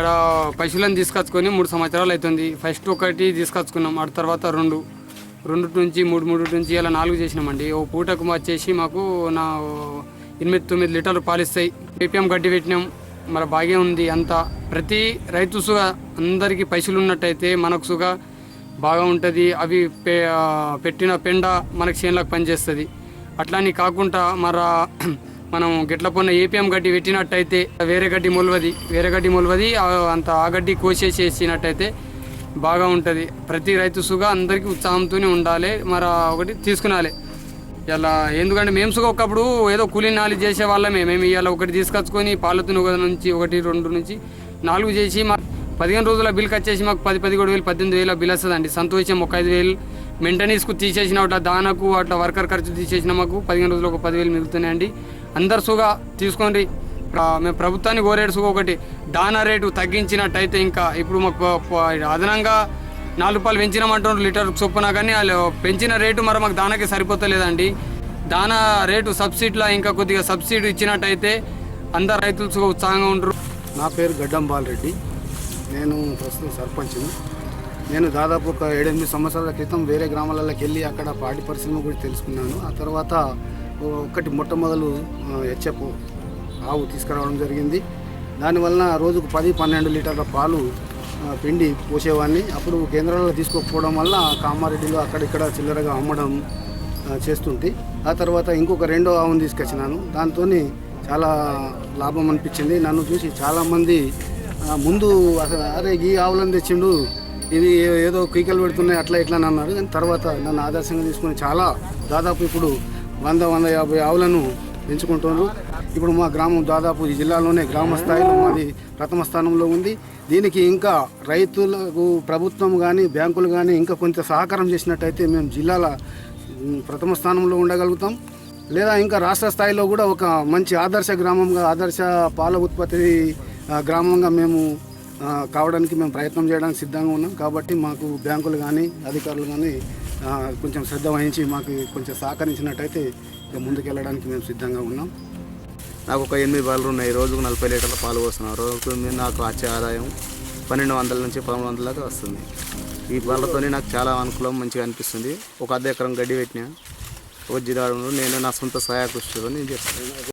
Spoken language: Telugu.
ఇక్కడ పశువులను తీసుకొచ్చుకొని మూడు సంవత్సరాలు అవుతుంది. ఫస్ట్ ఒకటి తీసుకొచ్చుకున్నాం ఆ తర్వాత రెండు. రెండు నుంచి మూడు మూడు నుంచి ఇలా నాలుగు చేసినామండి. ఓ పూటకు వచ్చేసి మాకు నా ఎనిమిది తొమ్మిది లీటర్లు పాలిస్తాయి ఏపీఎం గడ్డి పెట్టినాం. మరి బాగే ఉంది అంతా. ప్రతి రైతు సుగా అందరికీ పైసలు ఉన్నట్టయితే మనకు సుగా బాగా ఉంటుంది. అవి పె పెట్టిన పెండ మనకి చేనులకు పనిచేస్తుంది. అట్లాని కాకుండా మరి మనం గిట్ల పొన్న ఏపీఎం గడ్డి పెట్టినట్టయితే వేరే గడ్డి మొలవది వేరే గడ్డి మొలవది అంత ఆ గడ్డి కోసేసేసినట్టయితే బాగా ఉంటుంది. ప్రతి రైతు సుగా అందరికీ ఉత్సాహంతోనే ఉండాలి. మరి ఒకటి తీసుకునాలి. ఇలా ఎందుకంటే మేము సుగా ఒకప్పుడు ఏదో కూలీ నాలుగు చేసే వాళ్ళమే. మేము ఇవాళ ఒకటి తీసుకొచ్చుకొని పాలతుని ఒక నుంచి ఒకటి రెండు నుంచి నాలుగు చేసి మా పదిహేను రోజుల బిల్ వచ్చేసి మాకు పది పదిహేడు వేలు పద్దెనిమిది వేల బిల్ వస్తుందండి. సంతోషం ఒక ఐదు వేలు. మెయింటెనెన్స్కు తీసేసిన అట్లా దానకు అట్లా వర్కర్ ఖర్చు తీసేసిన మాకు పదిహేను రోజులు ఒక పదివేలు మిగులుతున్నాయండి. అందరు సుగా తీసుకోండి. మేము ప్రభుత్వాన్ని కోరేడు సుగా ఒకటి. దానా రేటు తగ్గించినట్టయితే ఇంకా ఇప్పుడు మాకు అదనంగా నాలుగు రూపాయలు పెంచినామంటున్నారు లీటర్ చొప్పున కానీ వాళ్ళు పెంచిన రేటు మరి మాకు దానాకి సరిపోతలేదండి. దానా రేటు సబ్సిడీలో ఇంకా కొద్దిగా సబ్సిడీ ఇచ్చినట్టయితే అందరు రైతులు సుగా ఉత్సాహంగా ఉంటారు నా పేరు గడ్డం బాలరెడ్డి నేను ప్రస్తుతం సర్పంచ్ని. నేను దాదాపు ఒక ఏడెనిమిది సంవత్సరాల క్రితం వేరే గ్రామాలలోకి వెళ్ళి అక్కడ పాడి పరిశ్రమ గురించి తెలుసుకున్నాను. ఆ తర్వాత ఒకటి మొట్టమొదలు హెచ్ఎఫ్ ఆవు తీసుకురావడం జరిగింది. దానివలన రోజుకు పది పన్నెండు లీటర్ల పాలు పిండి పోసేవాడిని. అప్పుడు కేంద్రాల్లో తీసుకోకపోవడం వల్ల కామారెడ్డిలో అక్కడిక్కడ చిల్లరగా అమ్మడం చేస్తుంది చేస్తుంటే ఆ తర్వాత ఇంకొక రెండో ఆవును తీసుకొచ్చినాను. దాంతో చాలా లాభం అనిపించింది. నన్ను చూసి చాలామంది ముందు అసలు అరే ఈ ఆవులను తెచ్చిండు ఇది ఏదో కీకలు పెడుతున్నాయి అట్లా ఇట్లా అని అన్నారు. కానీ తర్వాత నన్ను ఆదర్శంగా తీసుకుని చాలా దాదాపు ఇప్పుడు వంద వంద యాభై ఆవులను పెంచుకుంటున్నారు. ఇప్పుడు మా గ్రామం దాదాపు ఈ జిల్లాలోనే గ్రామ స్థాయిలో మాది ప్రథమ స్థానంలో ఉంది. దీనికి ఇంకా రైతులకు ప్రభుత్వం కానీ బ్యాంకులు కానీ ఇంకా కొంత సహకారం చేసినట్టయితే మేము జిల్లాల ప్రథమ స్థానంలో ఉండగలుగుతాం. లేదా ఇంకా రాష్ట్ర స్థాయిలో కూడా ఒక మంచి ఆదర్శ గ్రామంగా ఆదర్శ పాల ఉత్పత్తి గ్రామంగా మేము కావడానికి మేము ప్రయత్నం చేయడానికి సిద్ధంగా ఉన్నాం. కాబట్టి మాకు బ్యాంకులు కానీ అధికారులు కానీ కొంచెం శ్రద్ధ వహించి మాకు కొంచెం సహకరించినట్టయితే ఇక ముందుకెళ్ళడానికి మేము సిద్ధంగా ఉన్నాం. నాకు ఒక ఎనిమిది బాలు ఉన్నాయి. రోజుకు నలభై లీటర్ల పాలు పోస్తున్నాను రోజుకు నాకు వచ్చే ఆదాయం పన్నెండు వందల నుంచి పదమూడు వందల దాకా వస్తుంది. ఈ పాలతోనే నాకు చాలా అనుకూలం మంచిగా అనిపిస్తుంది. ఒక అర్ధ ఎకరం గడ్డి పెట్టిన ఒక జిరాడంలో నేను నా సొంత సహాయ కృషితో నేను చేస్తాను.